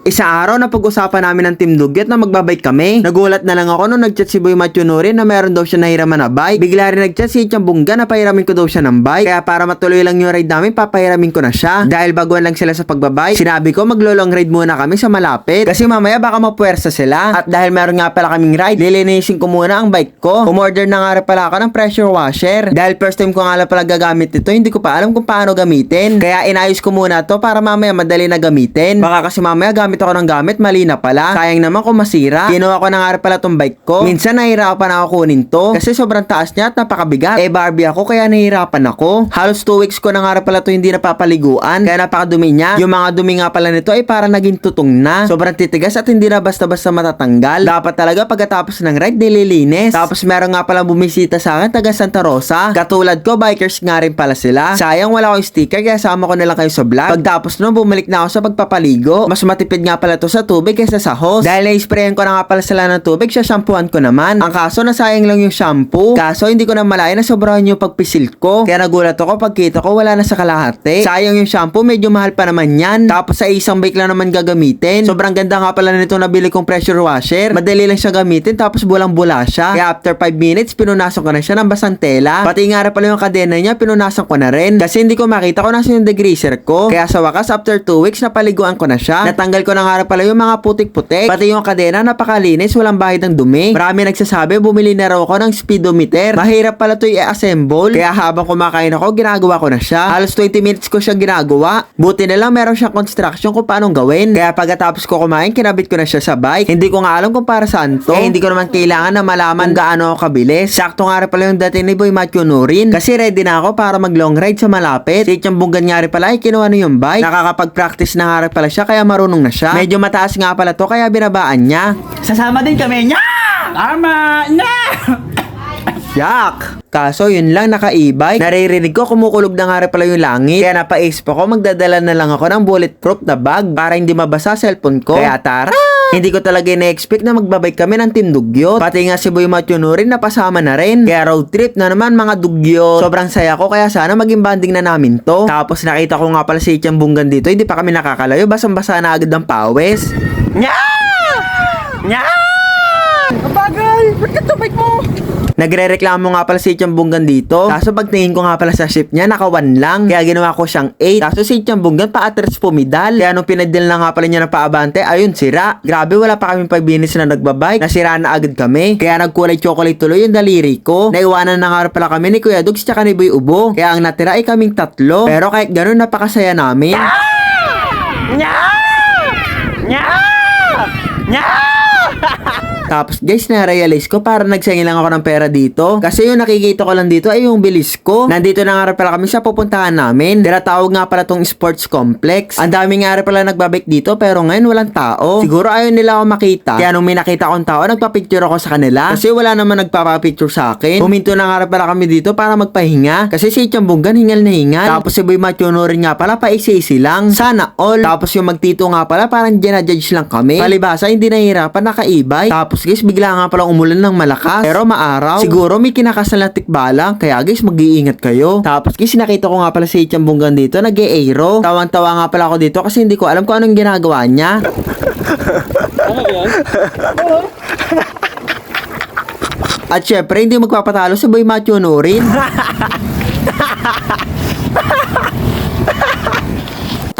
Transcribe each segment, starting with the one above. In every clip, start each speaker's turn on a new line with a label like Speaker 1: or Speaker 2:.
Speaker 1: Isang araw na pag-usapan namin ng Team Dugyot na magbabike kami. Nagulat na lang ako nung nagchat si Boy Machunuri na meron daw siya nahiraman na bike. Bigla rin nagchat si Chang Bungga na pahiramin ko daw siya ng bike. Kaya para matuloy lang yung ride namin, papahiramin ko na siya. Dahil baguhan lang sila sa pagbabike, sinabi ko maglo-long ride muna kami sa malapit. Kasi mamaya baka mapuwersa sila. At dahil meron nga pala kaming ride, lilinisin ko muna ang bike ko. Umorder na nga rin pala ako ng pressure washer. Dahil first time ko nga pala gagamit ito, hindi ko pa alam kung paano gamitin. Kaya inayos ko muna to para mamaya madali na gamitin. Baka kasi mamaya gamit ako ng gamit, mali na pala. Sayang naman kung masira. Kinuha ko na nga pala tong bike ko. Minsan nahihirapan ako kunin to. Kasi sobrang taas niya at napakabigat. Eh Barbie ako kaya nahihirapan ako. Halos 2 weeks ko na nga pala to hindi napapaliguan. Kaya napakadumi niya. Yung mga dumi nga pala nito ay para naging tutong na. Sobrang titigas at hindi na basta-basta matatanggal. Dapat talaga pagkatapos ng ride nililinis. Tapos meron nga pala bumisita sa akin taga Santa Rosa. Katulad ko, bikers nga rin pala sila. Sayang wala akong sticker kaya sama ko na lang kayo sa vlog. Pagtapos nun, bumalik na ako sa pagpapaligo. Mas matipid nga pala to sa tubig kaysa sa hose. Dahil na-sprayan ko na nga pala sila ng tubig, siya shampooan ko naman. Ang kaso, nasayang lang yung shampoo. Kaso, hindi ko na malaya na sobrahan yung pagpisil ko. Kaya nagulat ako pagkita ko wala na sa kalahati. Sayang yung shampoo, medyo mahal pa naman yan. Tapos sa isang bake lang naman gagamitin. Sobrang ganda nga pala nito nabili kong pressure washer. Madali lang siya gamitin tapos bulang-bula siya. Kaya after 5 minutes, pinunasan ko na siya ng basang tela. Pati nga rin pala yung kadena niya, pinunasan ko na rin. Kasi hindi ko makita kung nasa yung degreaser ko. Kaya sa wakas, after 2 weeks, napaliguan ko na siya. Natanggal ko na nga pala yung mga putik-putik. Pati yung kadena, napakalinis, walang bahid ng dumi. Marami nagsasabi, bumili na raw ako ng speedometer. Mahirap pala to i-assemble. Kaya habang kumakain ako, ginagawa ko na siya. Halos 20 minutes ko siya ginagawa. Buti na lang meron siyang construction kung paano gawin. Kaya pagkatapos ko kumain, kinabit ko na siya sa bike. Hindi ko nga alam kung para saan to. Eh, hindi ko naman kailangan na malaman gaano ako kabilis. Sakto nga pala yung dating ni Boy Matthew Nurin. Kasi ready na ako para mag long ride sa malapit. Si nga rin pala ay kinuha na yung bike. Nakakapag-practice na nga pala siya kaya marunong na siya. Medyo mataas nga pala to kaya binabaan niya.
Speaker 2: Sasama din kami niya! Tama na!
Speaker 1: Yak! Kaso yun lang naka-e-bike. Naririnig ko kumukulog na nga rin pala yung langit. Kaya napaisip ako magdadala na lang ako ng bulletproof na bag para hindi mabasa cellphone ko. Kaya tara! Hindi ko talaga na-expect na magbabike kami ng Team Dugyot. Pati nga si Boy Matthew rin napasama na rin. Kaya road trip na naman mga Dugyot. Sobrang saya ko kaya sana maging banding na namin to. Tapos nakita ko nga pala si Ichang Bunggan dito. Hindi pa kami nakakalayo. Basang-basa na agad ng pawis.
Speaker 2: Nya! Nya! Kabagal! Ba't ka mo?
Speaker 1: Nagre-reklamo nga pala si Chambunggan dito. Kaso pagtingin ko nga pala sa ship niya, naka 1 lang. Kaya ginawa ko siyang 8. Kaso si Chambunggan paatras pumidal. Kaya nung pinadil na nga pala niya ng paabante, ayun, sira. Grabe, wala pa kami 5 minutes na nagbabike. Nasira na agad kami. Kaya nagkulay chocolate tuloy yung daliri ko. Naiwanan na nga pala kami ni Kuya Dugs tsaka ni Boy Ubo. Kaya ang natira ay kaming tatlo. Pero kahit ganun, napakasaya namin.
Speaker 2: Nya! Nya! Nya!
Speaker 1: Tapos guys, na-realize ko para nagsengil lang ako ng pera dito. Kasi yung nakikita ko lang dito ay yung bilis ko. Nandito na nga pala kami sa pupuntahan namin. Tinatawag nga pala tong sports complex. Ang dami nga pala nagbabike dito pero ngayon walang tao. Siguro ayaw nila ako makita. Kaya nung may nakita akong tao, nagpa-picture ako sa kanila. Kasi wala naman nagpapapicture sa akin. Huminto na nga pala kami dito para magpahinga. Kasi si Chambunggan hingal na hingal. Tapos si Boy Machuno rin nga pala paisi-isi lang. Sana all. Tapos yung magtito nga pala parang ginajudge lang kami. Palibasa hindi nahihirapan naka-e-bike. Tapos guys bigla nga pala umulan ng malakas. Pero maaraw. Siguro may kinakasal na tikbalang. Kaya guys mag-iingat kayo. Tapos guys nakita ko nga pala si Chambunggan dito nag-e-aero. Tawang-tawa nga pala ako dito kasi hindi ko alam kung anong ginagawa niya. At syempre, hindi magpapatalo si Boy Macho rin.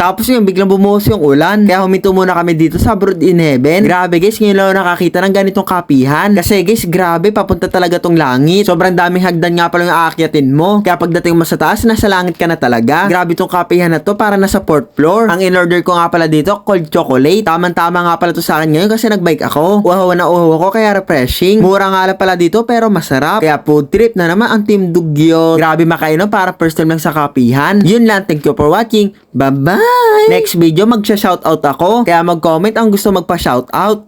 Speaker 1: Tapos yun, biglang bumuhos yung ulan. Kaya huminto muna kami dito sa Brood in Heaven. Grabe guys, ngayon lang nakakita ng ganitong kapihan. Kasi guys, grabe, papunta talaga tong langit. Sobrang daming hagdan nga pala yung aakyatin mo. Kaya pagdating mo sa taas, nasa langit ka na talaga. Grabe tong kapihan na to para nasa fourth floor. Ang in-order ko nga pala dito, cold chocolate. Tamang-tama nga pala to sa akin ngayon kasi nagbike ako. Uhaw na uhaw ako kaya refreshing. Mura nga pala dito pero masarap. Kaya food trip na naman ang Team Dugyot. Grabe makainom para first time lang sa kapihan. Yun lang, thank you for watching. Bye-bye! Next video, magsha-shoutout ako. Kaya mag-comment ang gusto magpa-shoutout.